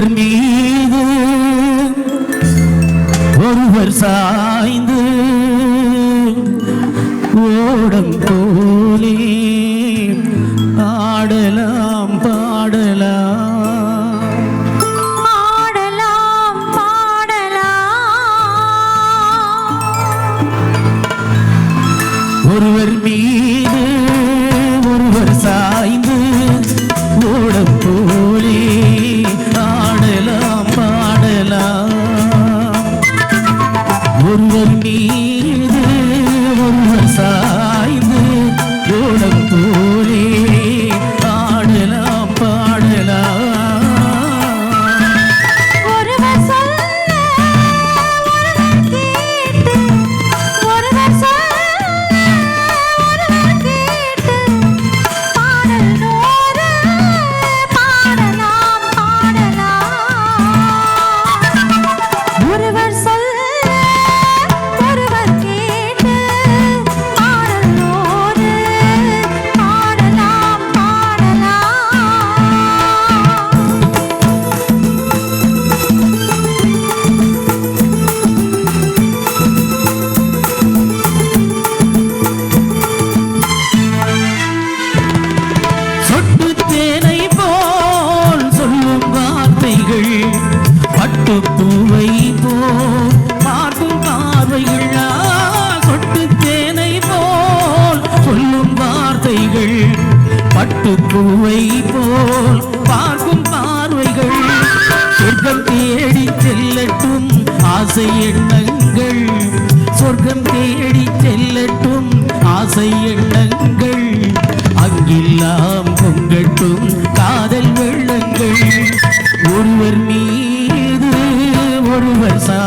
ஒருவர் மீது ஒருவர் சாய்ந்து ஓடம் போலே ஆடலாம் பாடலாம் ஆடலாம் பாடலாம். ஒருவர் மீது ஒருவர் சாய்ந்து ஓடம் போ ஆசை எண்ணங்கள் சொர்க்கம் தேடி செல்லட்டும் ஆசை எண்ணங்கள். அங்கெல்லாம் பொங்கட்டும் காதல் வெள்ளங்கள். ஒருவர் மீது ஒருவர் சா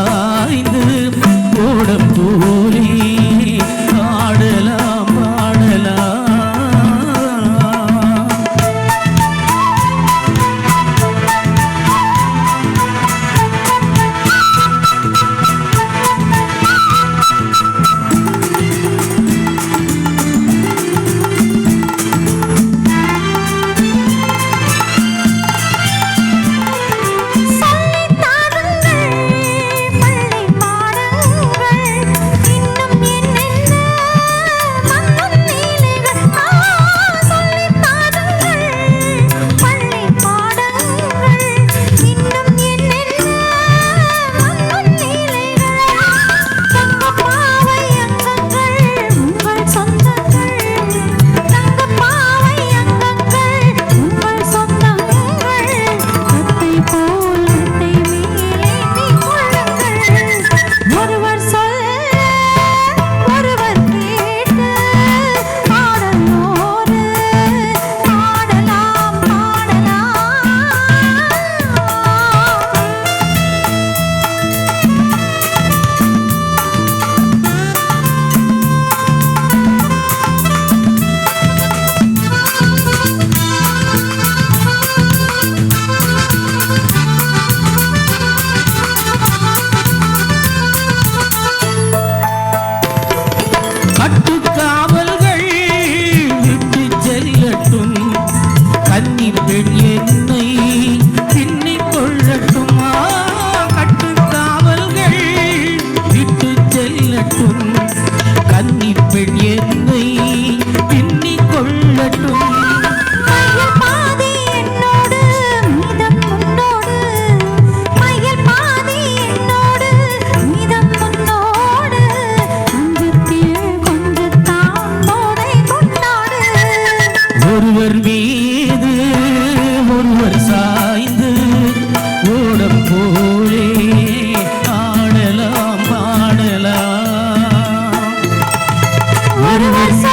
கண்ணிப்பெண் என்னை எண்ணிக் கொள்ளட்டும். ஒருவர் மீது ஒருவர் சாய்ந்து universe.